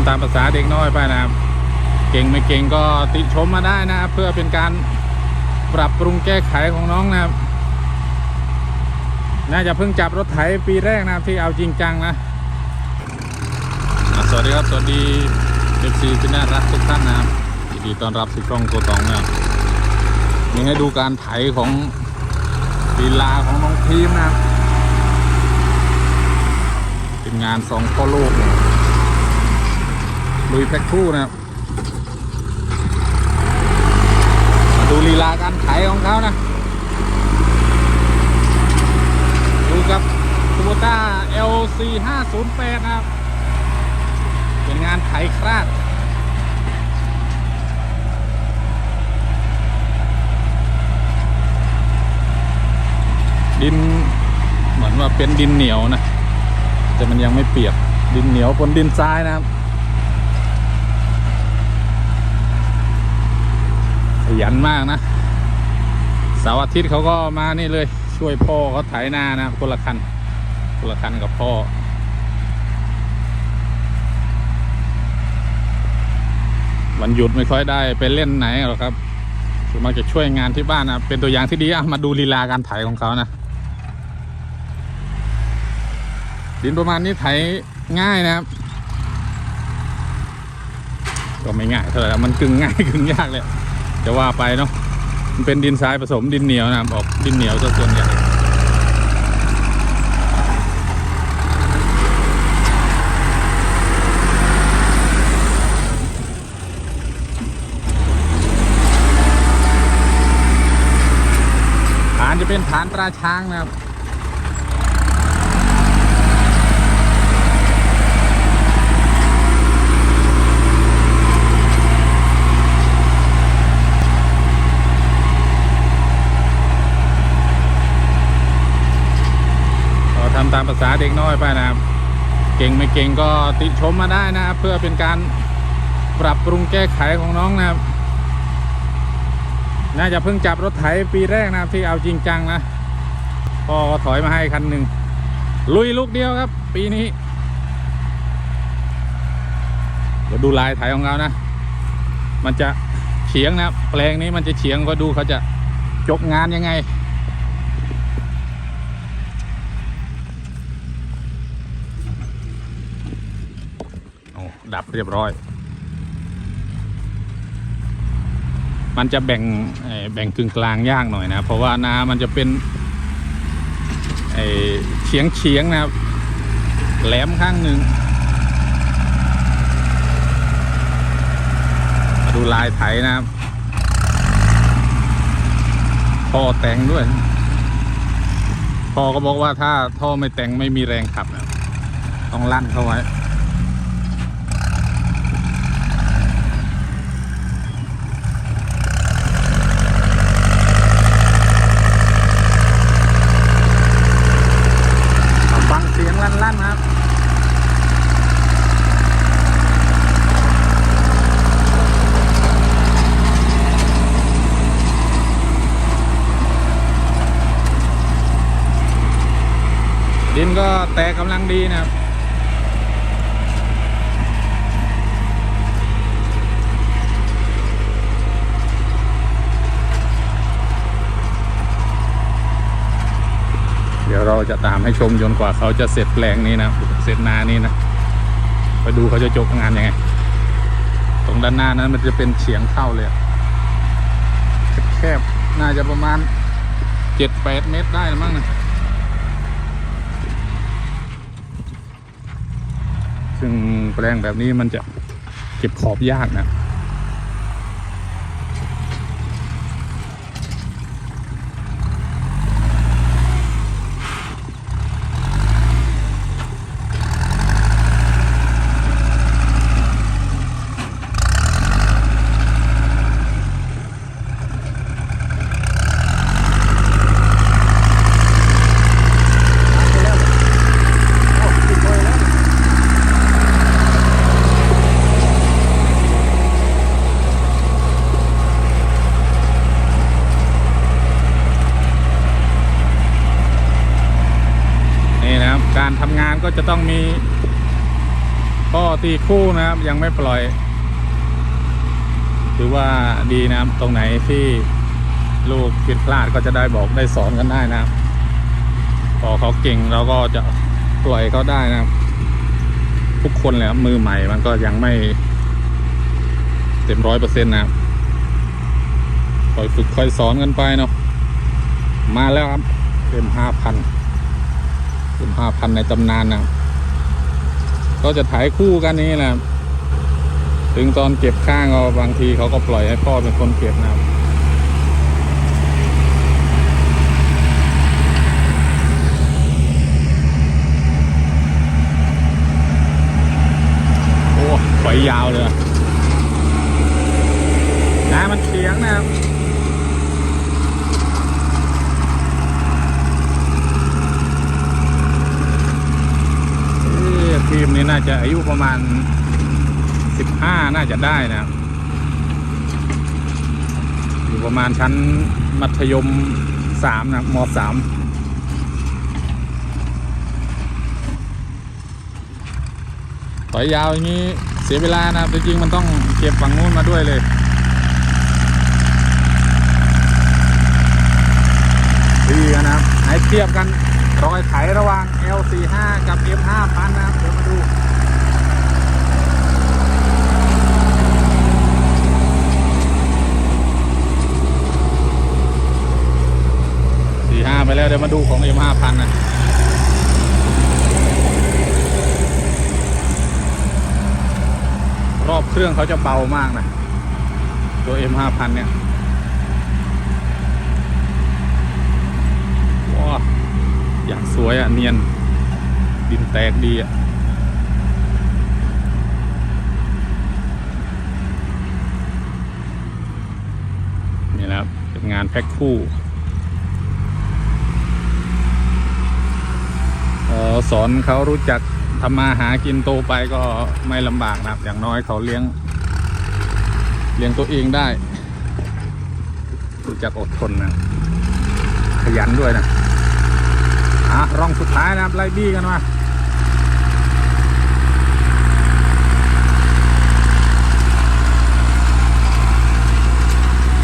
ำตามภาษาเด็กน้อยไปนะครับ เก่งไม่เก่งก็ติชมมาได้นะครับ เพื่อเป็นการปรับปรุงแก้ไขของน้องนะครับ น่าจะเพิ่งจับรถไถปีแรกนะครับที่เอาจริงจังนะ สวัสดีครับสวัสดีเอฟซีที่น่ารักทุกท่านนะครับยินดีต้อนรับสู่ช่องโกตองนะครับนี่ให้ดูการไถของลีลาของน้องทีมนะครับเป็นงานสองพ่อลูกนะ ลุยแพ็คคู่นะครับมาดูลีลาการไถของเขานะ ดูกับ t o y o t a LC 508นะครับ เป็นงานไถคราดดินเหมือนว่าเป็นดินเหนียวนะ แต่มันยังไม่เปียกดินเหนียวบนดินทรายนะครับ ขยันมากนะเสาร์อาทิตย์เขาก็มานี่เลย ช่วยพ่อเขาไถนานะคนละคันคนละคันกับพ่อวันหยุดไม่ค่อยได้ไปเล่นไหนหรอกครับส่วนมากจะช่วยงานที่บ้านนะเป็นตัวอย่างที่ดีอะมาดูลีลาการไถของเขานะดินประมาณนี้ไถง่ายนะครับ ก็ไม่ง่ายเท่าไหร่มันกึ่งง่ายกึ่งยากเลย จะว่าไปเนาะมันเป็นดินทรายผสมดินเหนียวนะครับออกดินเหนียวซะส่วนใหญ่ฐานจะเป็นฐานตราช้างนะครับำตามภาษาเด็กน้อยไปนะครับ เก่งไม่เก่งก็ติชมมาได้นะครับ เพื่อเป็นการปรับปรุงแก้ไขของน้องนะครับ น่าจะเพิ่งจับรถไถปีแรกนะครับที่เอาจริงจังนะพ่อก็ถอยมาให้คันหนึ่งลุยลูกเดียวครับ ปีนี้ เดี๋ยวดูลายไถของเรานะ มันจะเฉียงนะครับ แปลงนี้มันจะเฉียงก็ดูเขาจะจกงานยังไง ดับเรียบร้อย มันจะแบ่งแบ่งกึ่งกลางยากหน่อยนะ เพราะว่านามันจะเป็นเฉียงเฉียงนะครับ แหลมข้างหนึ่งดูลายไถนะครับท่อแต่งด้วยพ่อก็บอกว่าถ้าท่อไม่แต่งไม่มีแรงขับนะต้องลั่นเข้าไว้ ฟันลั่นครับดินก็แตกกำลังดีนะครับ เราจะตามให้ชมจนกว่าเขาจะเสร็จแปลงนี้นะ เสร็จนานี้นะ ไปดูเขาจะจบงานยังไง ตรงด้านหน้านั้นมันจะเป็นเฉียงเข้าเลยแคบๆน่าจะประมาณเจ็ดแปดเมตรได้มั้งนะซึ่งแปลงแบบนี้มันจะเก็บขอบยากนะ นี่นะครับ ก็จะต้องมีข้อสี่คู่นะครับ ยังไม่ปล่อย ถือว่าดีนะครับตรงไหนที่ลูกผิดพลาดก็จะได้บอกได้สอนกันได้นะครับพอเขาเก่งเราก็จะปล่อยเขาได้นะครับ ทุกคนเลยครับมือใหม่มันก็ยังไม่เต็มร้อยเปอร์เซ็นต์นะครับคอยฝึกค่อยสอนกันไปเนาะมาแล้วครับเต็มห้าพัน เต็มห้าพันในตำนานนะก็จะถ่ายคู่กันนี้นะครับถึงตอนเก็บข้างก็บางทีเขาก็ปล่อยให้พ่อเป็นคนเก็บนะครับ โอ้ปล่อยยาวเลยอะน้ำมันเฉียงนะครับ เอ๊ะที มนี้น่าจะอายุประมาณ15น่าจะได้นะครับ อยู่ประมาณชั้นมัธยม3นะครับม3ต่อยยาวอย่างนี้เสียเวลานะครับจริงๆมันต้องเก็บฝั่งนู้นมาด้วยเลยดีนนะครับให้เทียบกัน รอยไถระหว่าง L45 กับ M5 พันนะครับเดี๋ยวมาดูสี่ห้าไปแล้วเดี๋ยวมาดูของ M5 พันนะรอบเครื่องเขาจะเบามากนะ ตัว M 5 0 0 0เนี่ย ว้าอย่าง สวยอะ เนียน ดินแตกดีอะ นี่นะครับ เป็นงานแพ็คคู่เออสอนเขารู้จักทำมาหากินโตไปก็ไม่ลำบากนะครับ อย่างน้อยเขาเลี้ยง เลี้ยงตัวเองได้ รู้จักอดทนนะ ขยันด้วยนะ อะร่องสุดท้ายนะครับไล่บี้กันมา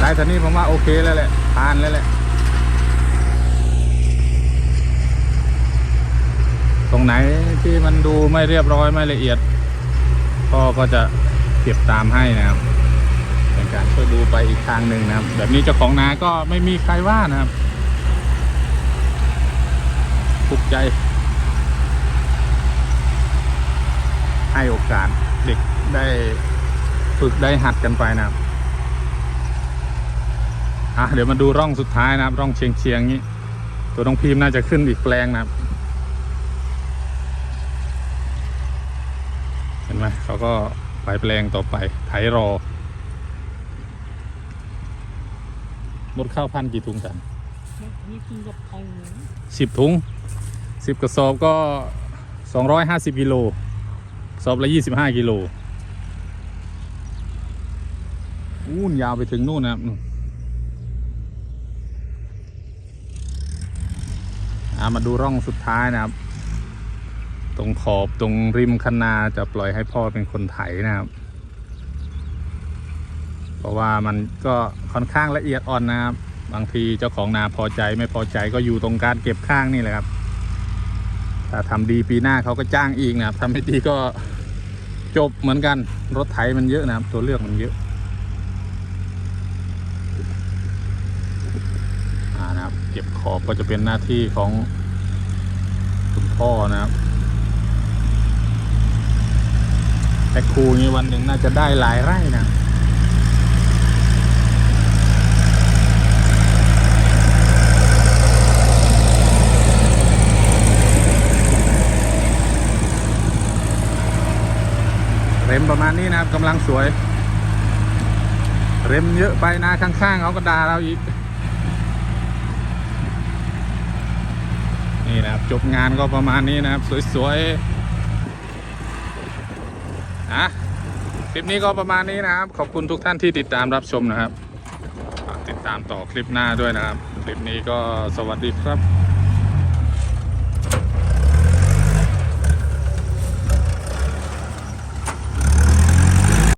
ได้ตอนนี้ผมว่าโอเคแล้วแหละผ่านแล้วแหละ ตรงไหนที่มันดูไม่เรียบร้อยไม่ละเอียดพ่อก็จะเก็บตามให้นะครับเป็นการช่วยดูไปอีกทางหนึ่งนะครับ แบบนี้เจ้าของนาก็ไม่มีใครว่านะครับ ภูมิใจ ให้โอกาสเด็กได้ฝึกได้หัดกันไปนะครับอะเดี๋ยวมาดูร่องสุดท้ายนะครับ ร่องเชียงเชียงๆนี้ ตัวน้องพิมพ์น่าจะขึ้นอีกแปลงนะครับ เห็นไหมเขาก็ไปแปลงต่อไปไถรอหมดข้าวพันกี่ถุงกันนี่กินกับไข่หมูสิบถุง สิบกระสอบก็สองร้อยห้าสิบกิโลสอบละยี่สิบห้ากิโลอู้นยาวไปถึงนู่นนะครับอะมาดูร่องสุดท้ายนะครับ ตรงขอบตรงริมคันนาจะปล่อยให้พ่อเป็นคนไถนะครับ เพราะว่ามันก็ค่อนข้างละเอียดอ่อนนะครับ บางทีเจ้าของนาพอใจไม่พอใจก็อยู่ตรงการเก็บข้างนี่แหละครับ ถ้าทำดีปีหน้าเขาก็จ้างอีกนะครับทำไม่ดีก็จบเหมือนกัน รถไถมันเยอะนะครับ ตัวเลือกมันเยอะนะครับ เก็บขอบก็จะเป็นหน้าที่ของคุณพ่อนะครับแต่ครูนี้วันหนึ่งน่าจะได้หลายไร่นะ มประมาณนี้นะครับกำลังสวย เร็มเยอะไปนาข้างๆเขาก็ด่าเราอีก นี่นะครับจบงานก็ประมาณนี้นะครับ สวยๆนะคลิปนี้ก็ประมาณนี้นะครับ ขอบคุณทุกท่านที่ติดตามรับชมนะครับ ติดตามต่อคลิปหน้าด้วยนะครับ คลิปนี้ก็สวัสดีครับ